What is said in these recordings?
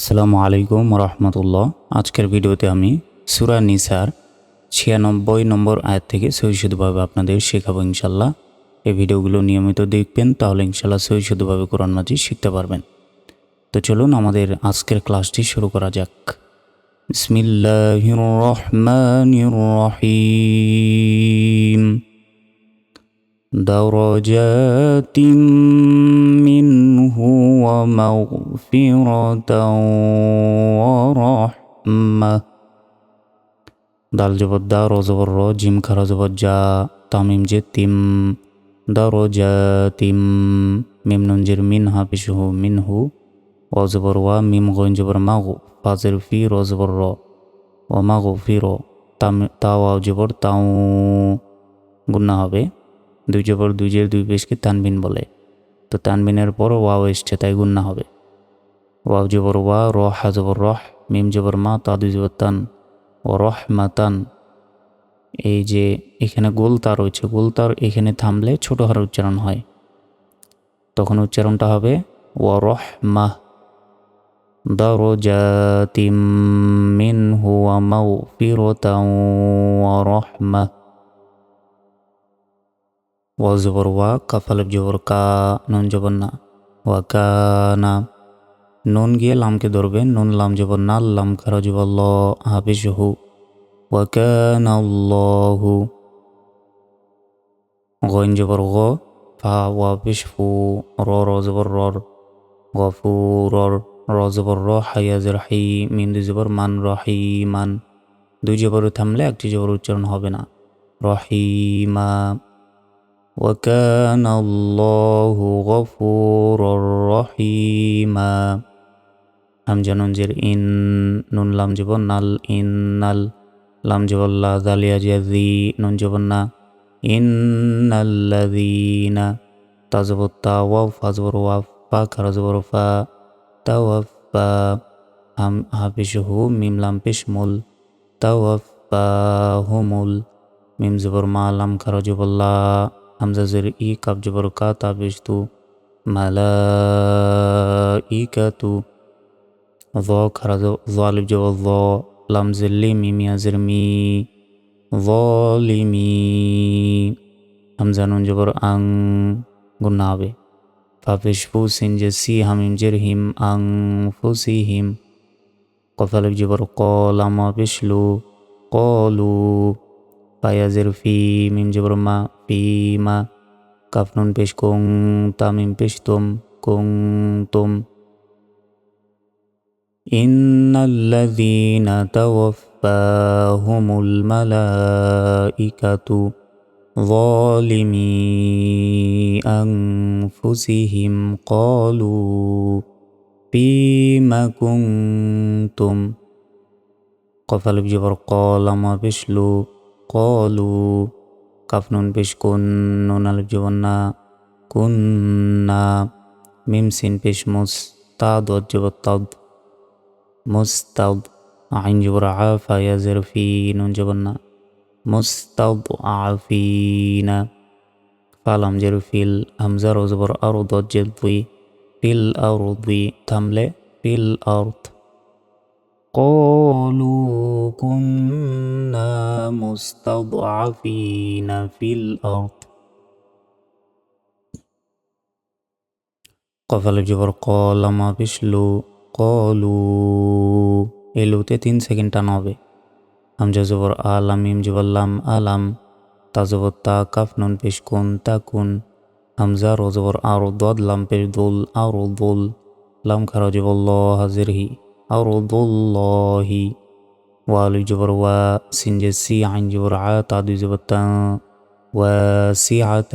আসসালামু আলাইকুম রহমতুল্লাহ আজকের ভিডিওতে আমি সুরা নিসার ছিয়ানব্বই নম্বর আয়াত থেকে সহিশুদ্ধভাবে আপনাদের শেখাবো ইনশাল্লাহ। এই ভিডিওগুলো নিয়মিত দেখবেন, তাহলে ইনশাল্লাহ সহিশুদ্ধভাবে কোরআন মাজি শিখতে পারবেন। তো চলুন আমাদের আজকের ক্লাসটি শুরু করা যাক। বিসমিল্লাহির রহমানির রহিম। درجات منه ومغفرة ورحمة দাল জবর দা র জবর র জিম খারা জবর যা তামিম যে তিম দরজা তিম মিম নুনজির মিন হা পিসহু মিনহু ও জবর ওয়া মিম গইন জবর মাগু ফাজের ফি র জবর র ও মাগু ফি র তাম তাওয়া জবর তাও গুন্না হবে দুই জবর দুই জের দুই পেশকে তানবিন বলে। তো তানবিনের পর ওয়াও এসছে, তাই গুন্না হবে। ওয়াও জবর ওয়া র হা জবর রহ, মিম জবর মা, তা দুই জবর তান, ও রহ মা তান। এই যে এখানে গোল তার রয়েছে গোল তার এখানে থামলে ছোট হার উচ্চারণ হয়। তখন উচ্চারণটা হবে, ও রহ মাহ দরজাতিম মিনহু ওয়া মাগফিরাতাও ওয়া রাহমাহ ওয়া জবর ওয়া কাফালেব জবর কা নুন জবর না ওয়া কানা নুন গিয়ে লামকে ধরবেন নুন লাম জবর না লাম খারা জবর ল হাফিজ হু ওয়া কানা আল্লাহু গইন জবর গ ফা ওয়া পেশ ফু র র জবর রর গফুরর র জবর র হাইয়াজের হাই মিম দুই জবর মান রহিমান দুই জবর থামলে একটি জবর উচ্চারণ হবে না রহিমা وكان الله غفورا رحيما হামজা নুনজের ইন নুন লাম যাব নাল ইন্নাল লাম যাব লা জালিয়া জাজি নুন যাব না ইন্নাল্লাযীনা তাজব তাওয়া ফাজবর ওয়া ফা খারা জবর ফা তাওয়াফা হাম হাফিশহু মিম লাম পেশমুল তাওয়াফা হুমুল মিম জবর মা লাম খারা জবল্লা হামজা জের ই কাপ জবর কা তাবিজ তু মালা ই কা তু জ খারা জালিব জবর জ লাম জেল্লি মিমিয়া জের মি জলিমি হামজা, নুন, জবর, আং গুন্না হবে। ফাফিস, ফু, সিন যে সি হামিম জের, হিম, আং ফুসি হিম। কফালিব জবর ক, লামা পিসলু কলু পায়াজের ফি মিম জবর মা ফি মা কাফনুন পেশ কুং তামিম পেশ তুম কুং তুম إن الذين توفاهم الملائكة ظالمي أنفسهم قالوا فيم كنتم قفل بجبر قال ما بشلو কলু কাফনুন পেশ কুন নুন আলিফ জবন্না কুন্না মিম সিন পেশ মুস তা দত জবর তদ মুস্তাদ আইন জবর আফা ইয়াজের ফি নুন জবন্না মুস্তাদ আফিনা ফালাম জের ফিল হামজার ও জবর আর দত قالوا كنا مستضعفين في الأرض কফাল জবর কলামা পিসলু কলু এলুতে তিন সেকেন্ড টান হবে হামজা জবর আলাম ইম জবল্লাম আলাম তা জবর তা কাফ নুন পেশ কুন তা কুন হামজা রো জবর আর দদ লাম পেশ দুল আর দুল লাম খারা জবর হাজির হি أرض الله. والي جبر و سنجسي عن جبر ع دي جبتا واسعة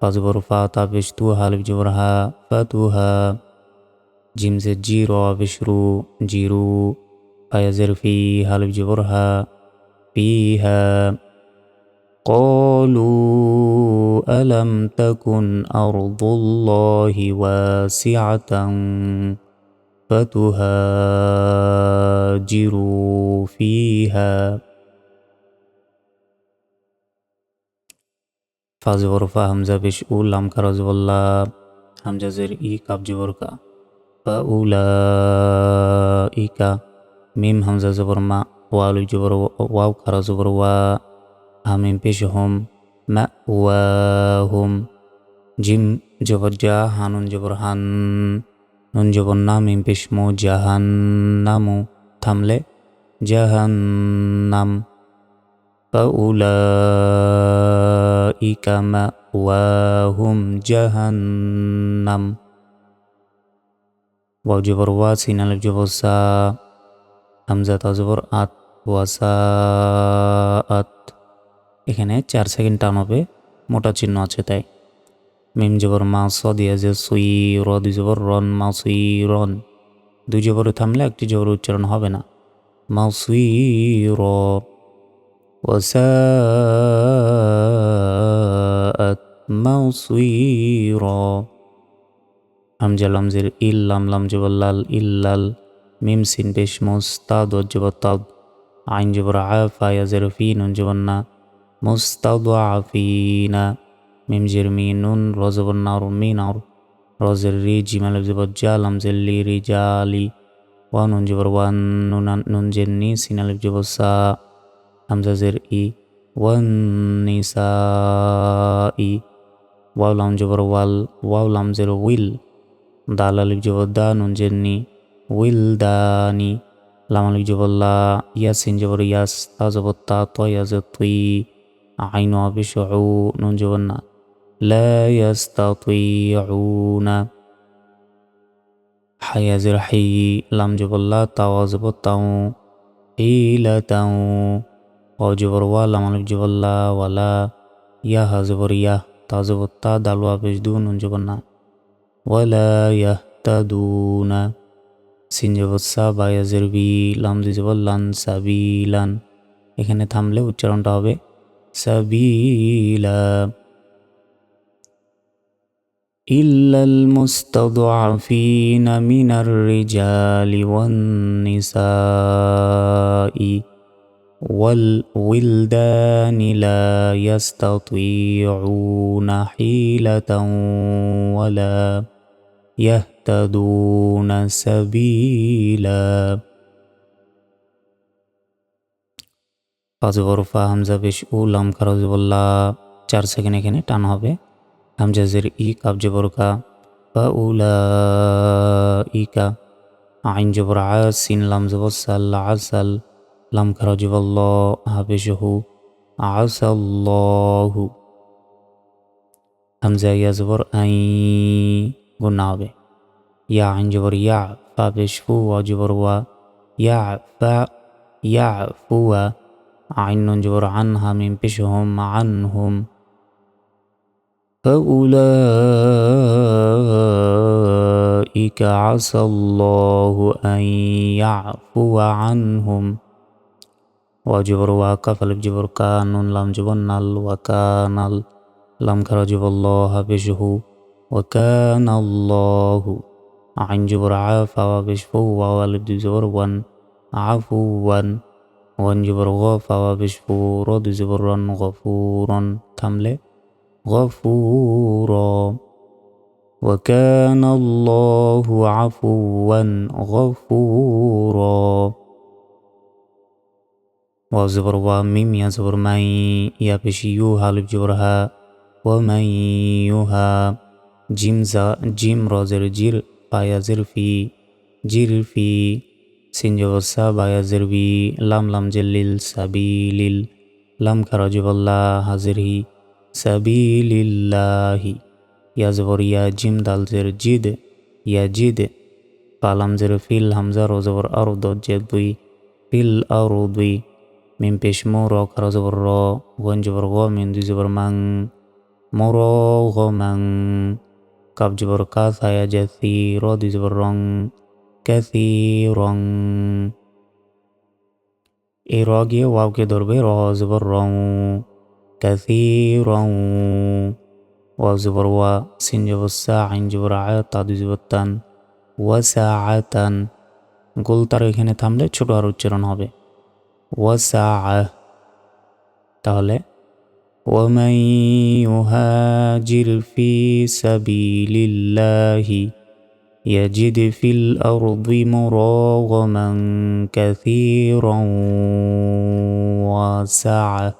فجبر فا تابشتو حالف جبرها فاتوها جيم جيرو بشرو جيرو. فيزر في حالف جبرها فيها. قالوا ألم تكن أرض الله واسعة؟ فتهاجروا فيها. فاز غرفة بش أول لام كرز والله همزة زر إي كاب جبركا فأولئك ميم همزة زبر ما والو جبر واو كرز زبر وا بشهم مأواهم جيم جبر جا هانون جبر هان জা হানুন জবর হান নুন জবর না মিম পেশ মো জাহান নামু থামলে জাহান্নাম فأولئك مأواهم جهنم ওয়াও জবর ওয়া সিন আলিফ জবর সা হামজা তা জবর আত ওয়াসা আত এখানে চার সেকেন্ড টান হবে মোটা চিহ্ন আছে তাই মিম জবর মা স দিয়া যে সুই র দুই জবর রন মা সুই রন দুই জবরে থামলে একটি জবর উচ্চারণ হবে না মা সুই র وساءت مصيرا হামজা লামজের ইল লাম লাম জবল্লাল ইল্লাল মিম সিন পেশ মুস্তাদ জবতাদ আইন জবর আফা ইয়াজের ফি নুন জবন্না মুস্তাদ আফিনা মিম জের মি নুন রজবন্না আর মিন আর রজের রি জিমাল জবর জা লামজের লি, রি জালি ওয়া নুন জবর ওয়ান নুন নুন জের নি সিনাল জবর সা। হামজা জের ই ওয়ান নিসা ই। ওয়াও লাম জবর ওয়াল, ওয়াও লাম জের উইল। দাল আলিফ জবর দা, নুন জেন্নি উইল দানি লাম আলিফ জবর লা ইয়াসিন জবর ইয়াস তা জবর তা, ত ইয়াজ তুই। আইন উ নুন জবর না। লা ইয়াস্তাতিউনা হায়াজের হাই লাম জবর লা তাওয়া জবর তাও হিলাতাও ওয়াও জবর ওয়া লাম আলিফ জবর লা ওয়ালা ইয়া হা জবর ইয়া তা জবর তা দাল আবিশ দু নুন জবর না ولا يهتدون সিন জবর সা বায়াজের বি লাম দুই জবর লান সাবিলান এখানে থামলে উচ্চারণটা হবে সাবিলা إلا المستضعفين من الرجال والنساء والولدان لا يستطيعون حيلة ولا يهتدون سبيلا পাঁচ বরফা হামজা বেশ উ লাম খারজবল্লা চার সেকেন্ড এখানে টান হবে হামজাজের ই কাব জবরকা বা উলা ইকা আইন জবর আসিন লাম জবর সাল আসাল লাম খারজবল্ল হাবেশহু আসাল্লাহু হামজা ইয়া জবর আই গুণা হবে ইয়া আইন জবর ইয়া ফা পেশ ফু ওয়া জবর ওয়া ইয়া ফা ইয়া ফুয়া জবর আন হামিম পেশ হোম আন হোম فأولئك عسى الله أن يعفو عنهم. وجبر واقف الجبر كان لم جبن وكان لم خرج الله بشه وكان الله عن جبر عافا وبشفو ووالد جبر ون عفوا. وان جبر غافا وبشفو رد جبر غفورا. تملي غفورا. وكان الله عفوا غفورا. واو زبر ميم يا زبر مي يا بشيوها لبجورها ومن يوها جيم زا جيم رازر جيل جير بايا زر في جير في. سين جبر سا بايا زر بي لام لام جلل سبيلل لام كراجب الله حاضر هي. সাবিলিল্লাহি, ইয়াজবর ইয়া জিম দাল জের জিদ ইয়া জিদ পালাম জের ফিল, হামজা, রোজবর আর দজ্জে দুই ফিল আর দুই মিম পেশ মো, র খারা জবর র, গন জবর গ মিন দুই জবর মাং মোর গ মাং কাব জবর কা সায়া জাসি র, দুই জবর রং ক্যাসি রং। এই র গিয়ে ওয়াওকে ধরবে, র, জবর রং। كثيرا وزبر و سين جبر سا عين جبر ع তা দুই জবর তান ওয়াসাআতান গোল তার এখানে থামলে ছোট আর উচ্চারণ হবে ওয়াসাআ তাহলে ومن يهاجر في سبيل الله يجد في الأرض مراغما كثيرا واسعا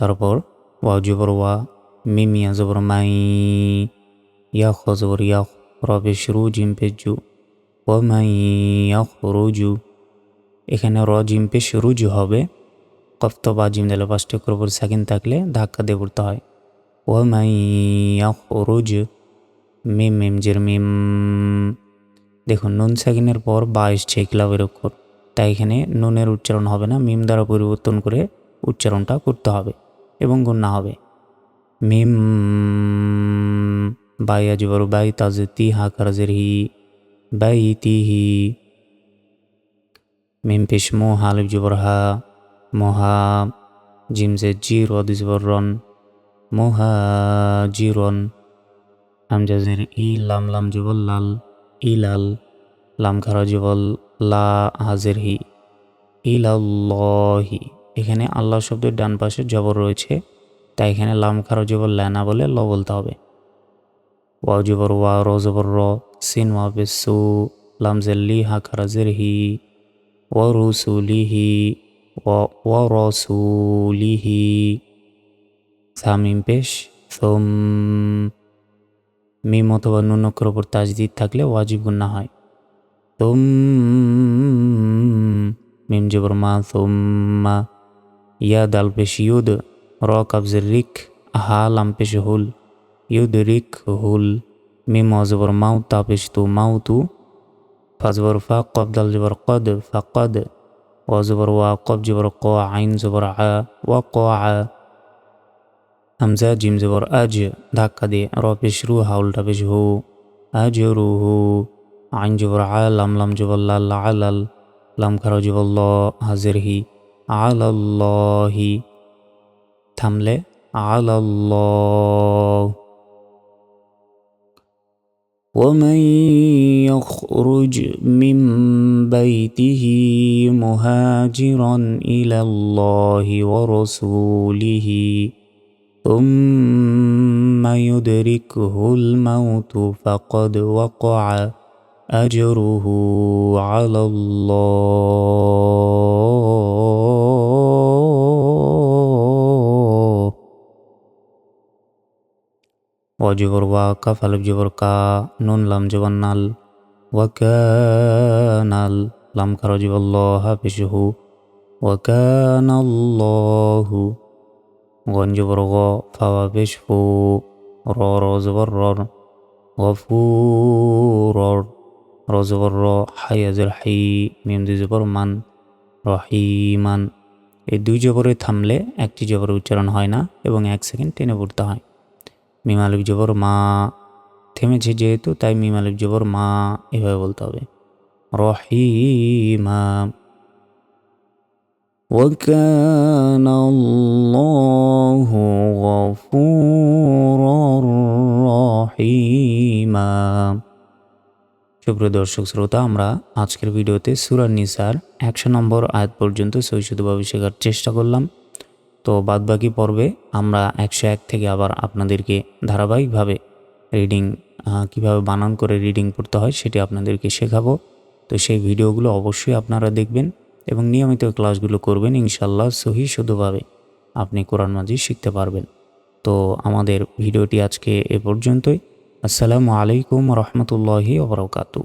তারপর ওয়া জবর ওয়া, মিম ইয়া জবর মাই ইয়া খ জবর ইয়া রবে শুরু জিম পেজু ও মাই ইয়া রুজু এখানে র জিম পে রুজু হবে। কফত বা জিম দিলে পাঁচটা উপর সেকেন্ড থাকলে ধাক্কা দিয়ে পড়তে হয়। ও মাই ইয়া রুজ মিম মিম, জের, মিম। দেখুন, নুন সেকেন্ডের পর বা এসছে ক্লাবের অক্ষর। তাই এখানে নুনের উচ্চারণ হবে না, মিম দ্বারা পরিবর্তন করে উচ্চারণটা করতে হবে। এবং গুণা হবে। মিম বাই আজবর বাই তাজে তি হা কারাজের হি বাই তিহি মিম পেশ মো হালিফ জবর হা মহা জিমজে জি রদ জবর রন মোহা জিরন। হামজাজের ই লাম লাম জবল লাল, ই লাল, লাম খারা জবল লা হাজের হি ইলাল্লাহি। এখানে আল্লাহ শব্দের ডান পাশে জবর রয়েছে, তাই এখানে লাম খারা জবর ল্যানা বলে ল বলতে হবে। ওয়া জবর ওয়া, র জবর র, সিন ওয়া বেসু লাম জেল্লি হা খারা জের হি, ওয়া রুসুলিহি ওয়া রসুলিহি সামিম পেশ, সোম, মিম অথবা নুন অক্ষর ওপর তাজদিদ থাকলে ওয়াজিব গুন্না হয়। তোম মিম জবর মা সোম্মা ইয়া দাল পেশ ইউদ, র কাবজের রিক হা লাম পেশ হুল। ইউদ রিক, হুল। মিম অজবর মাউ তা পেশ তু মাউ তু ফাজবর ফা, কব দাল জবর কদ ফাকদ ওয়াজবর ওয়া, কব জবর ক, আইন জবর আ, ওয়া ক, আ। হামজা, জিম জবর আজ, ধাক্কা দিয়ে র পেশ রু হাউলটা পেশ হু। আজ রু হু। আইন জবর আ, লাম على الله. تملي على الله. ومن يخرج من بيته مهاجرا إلى الله ورسوله ثم يدركه الموت فقد وقع أجره على الله. জবর ওয়া কফ আলিফ জবর কা নুন লাম জবর নাল ওয়াকানাল লাম কারও জবর ল হা ওয়া হু গন জবর গ ফাওয়া পেশ ফু র র জবর র গফুর র র জবর র হাই হাই মিম দি জবর মান রহিমান এই দুই জবরে থামলে একটি জবরে উচ্চারণ হয় না এবং এক সেকেন্ড টেনে পড়তে হয়। মিম আলিফ জবর মা থেমেছে যেহেতু তাই মিম আলিফ জবর মা এভাবে বলতে হবে রহিমা وكان الله غفورا رحيما সুপ্রিয় দর্শক শ্রোতা আমরা আজকের ভিডিওতে সুরার নিসার একশো নম্বর আয়াত পর্যন্ত সৈশুদ্ধভাবে শেখার চেষ্টা করলাম তো বাদবাকি পর্বে আমরা একশো এক থেকে আবার আপনাদেরকে ধারাবাহিকভাবে রিডিং কীভাবে বানান করে রিডিং পড়তে হয় সেটি আপনাদেরকে শেখাবো। তো সেই ভিডিওগুলো অবশ্যই আপনারা দেখবেন এবং নিয়মিত ক্লাসগুলো করবেন ইনশাল্লাহ সহি শুধুভাবে আপনি কোরআন মাঝি শিখতে পারবেন। তো আমাদের ভিডিওটি আজকে এ পর্যন্তই। আসসালামু আলাইকুম রহমতুল্লাহি ওবরাকাতু